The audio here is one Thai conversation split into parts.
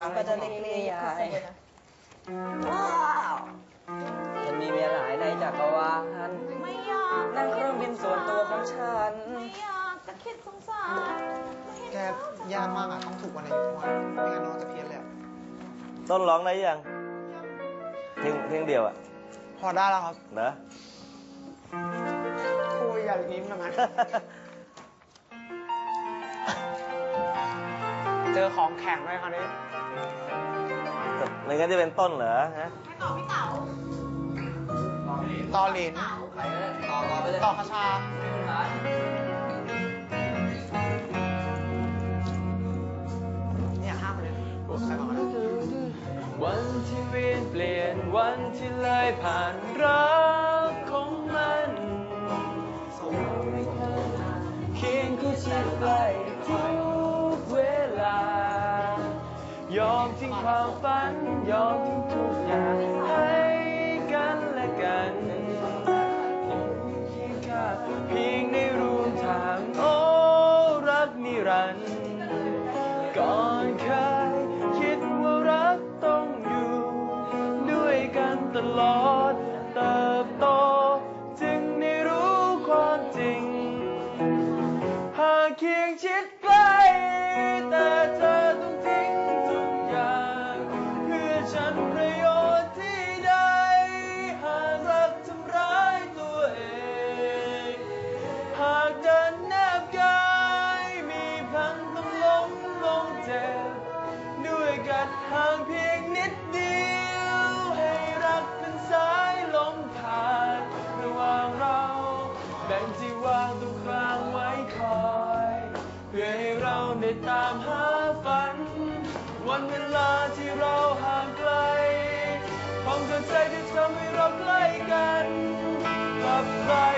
ก็จะเล็กๆยายว้าวฉันมีเมียหลายในจักรวาลไม่อยากนั่งเครื่องบินส่วนตัวของฉันไม่อยากจะคิดสงสารไม่แกอยากยากมากอะต้องฝึกวันไหนทุกวันไม่งั้นน้องจะเพี้ยนเลยอะต้นร้องได้ยังเพลงเพลงเดียวอะพอได้แล้วครับเหรอคุยอย่ายิ้มนะมันเจอของแข็งเลยคราวนี้ไม่งั้นจะเป็นต้นเหรอฮะให้ตอบพี่เต๋าต่อหลินต่อคาชาเนี่ยห้ามเลยใครบอกว่าวันที่เวียนเปลี่ยนวันที่เลยผ่านรักของมันเคียงคู่ชิดใก ความฝันยอมทิ้งทุกอย่างให้กันและกันเพียงแค่เพียงได้รู้ทางโอ้รักนิรันดร์ก่อน ตามหาฝัน วันเวลาที่เราห่างไกลความเข้าใจที่ทำให้เราใกล้กันกลับกลายเป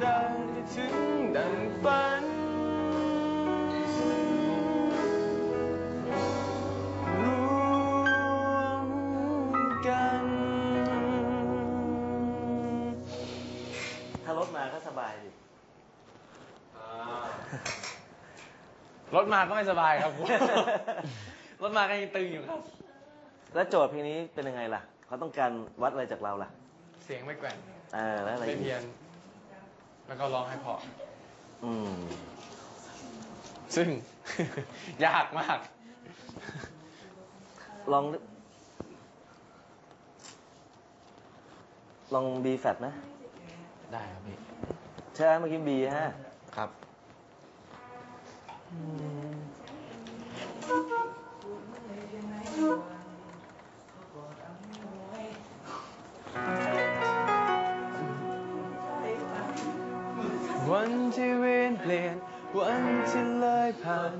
ให้เราเดินให้ถึงดังฝัน รวมกัน ถ้ารถมาก็สบายดิ รถมาก็ไม่สบายครับ รถมาก็ยังตึงอยู่ครับ แล้วโจทย์เพลงนี้เป็นยังไงล่ะ เขาต้องการวัดอะไรจากเราล่ะ เสียงไม่แกว่ง เอ่าแล้วอะไรไม่อีก เพียน แล้วก็ร้องให้เพออืม ซึ่ง ยากมาก ลอง ลองบีแฟตนะ ได้ครับพี่ ใช่ไหมเมื่อกี้บีฮะ ครับวัน ผ่านวัน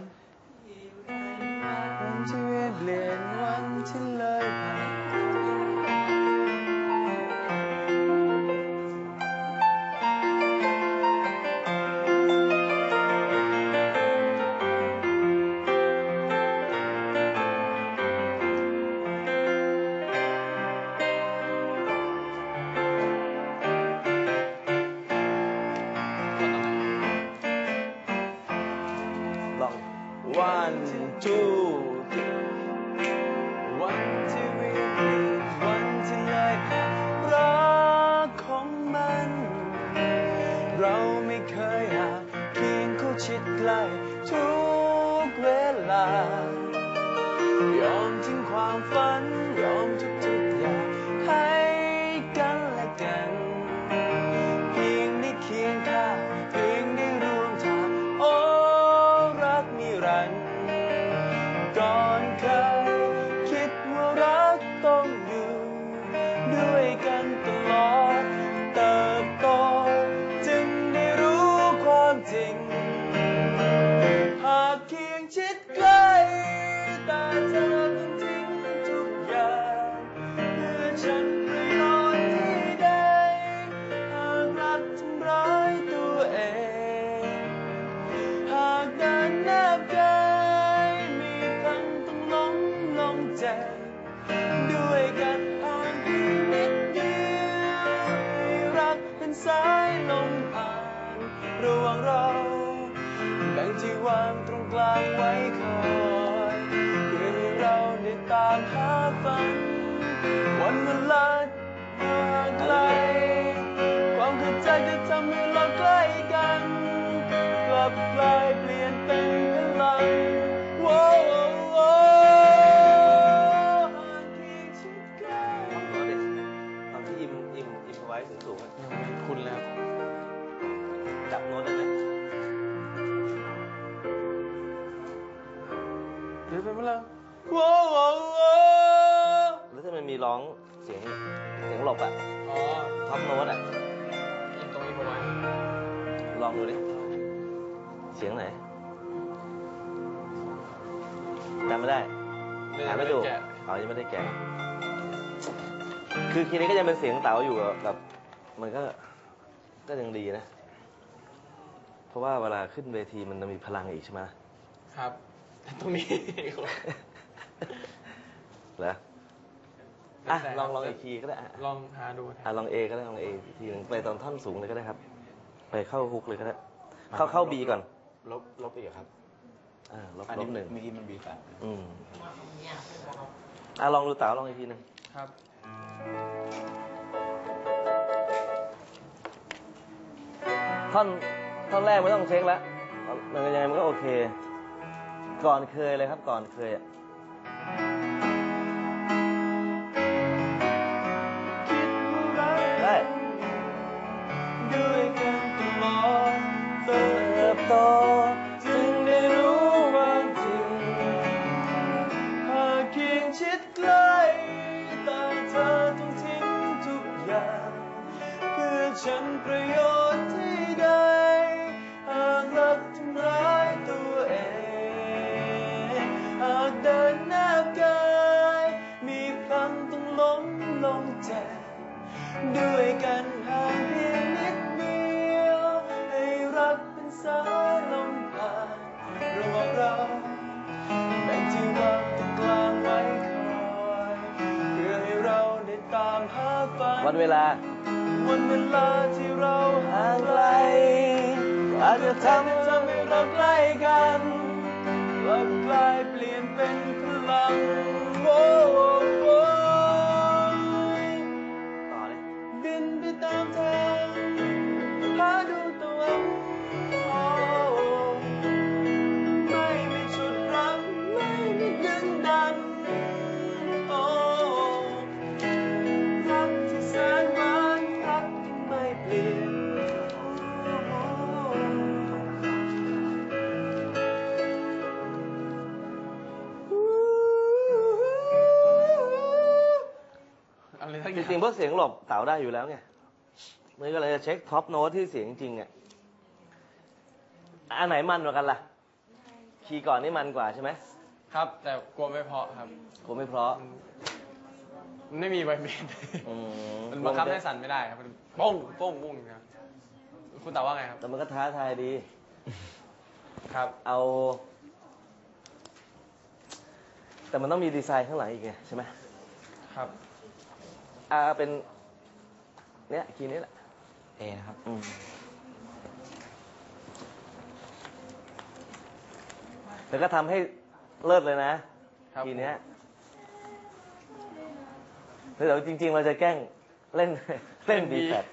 One two three วันที่เวียนเปลี่ยนวันที่เลยผ่านรักของมัน เราไม่เคยห่างเคียงคู่ชิดใกล้ทุกเวลายอมทิ้งความฝัน วางตรงกลางไว้คอยเพื่อให้เราได้ตามหาฝัน วันเวลาห่างไกล ความเข้าใจจะทำให้เราใกล้ เดี๋ยวเป็นพลังโว้โว้โว้แล้วถ้ามันมีร้องเสียงเสียงหลบอะอ๋อท็อปโน้ตอะอินตรงนี้ผมไว้ลองดูดิ เสียงไหนจำไม่ได้หาไม่ดูแกะอ๋อยังไม่ได้แกะคือคีย์นี้ก็ยังเป็นเสียงเต๋าอยู่อะแบบมันก็ก็ยังดีนะ เพราะว่าเวลาขึ้นเวทีมันจะมีพลังอีกใช่ไหมครับแต่ตรงนี้เหรออะลองลองอีกทีก็ได้อะลองหาดูอะลองเอก็ได้ลองเออีกทีหนึงไปตอนท่อนสูงเลยก็ได้ครับ ไปเข้าฮุกเลยก็ได้ เข้าเข้าบีก่อน ลบลบอีกครับอ่าลบอันลนี้บหนึ่งเมื่อกี้มันบีแปดอืมอะลองดูเต๋าลองอีกทีหนึ่งครับท่อนท่อนแรกไม่ต้องเช็คแล้วมันยังไงมันก็โอเค ก่อนเคยเลยครับก่อนเคยอะได้ด้วยกันตลอดเติเติบบโต วันเวลา วันเวลาที่เราห่างไกลอาจจะทำให้ทำให้เราใกล้กันกลับกลายเปลี่ยนเป็นพลัง รทั้งจริงๆพวกเสียงหลบเต๋าได้อยู่แล้วไงมันก็เลยจะเช็คท็อปโน้ตที่เสียงจริงอะอันไหนมันกว่ากันล่ะ คีย์ก่อนนี่มันกว่าใช่ไหมครับ แต่กลัวไม่เพราะครับกูไม่เพราะ มันไม่มีไวเบรนอืม มันบังคับให้สั่นไม่ได้ครับมันโป้งโป้งโป้งอย่างเงี้ยคุณตอบว่าไงครับแต่มันก็ท้าทายดี ครับ เอา แต่มันต้องมีดีไซน์ข้างหลังอีกไงใช่ไหมครับ อ่าเป็น เนี้ยคีย์นี้แหละเอนะครับ อืมแล้วก็ทำให้เลิศเลยนะ ครับทีเนี้ยแล้วเดี๋ยวจริง ๆ เราจะแกล้งเล่นเล่นเล่นดี ดีแฟด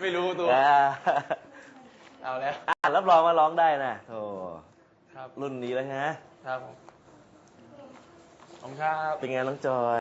ไม่รู้ตัว อ่าเอาแล้ว อ่านรับรองว่าร้องได้นะโธ่ครับ รุ่นนี้แล้วฮะครับผมขอบ คุณครับ เป็นไงน้องจอย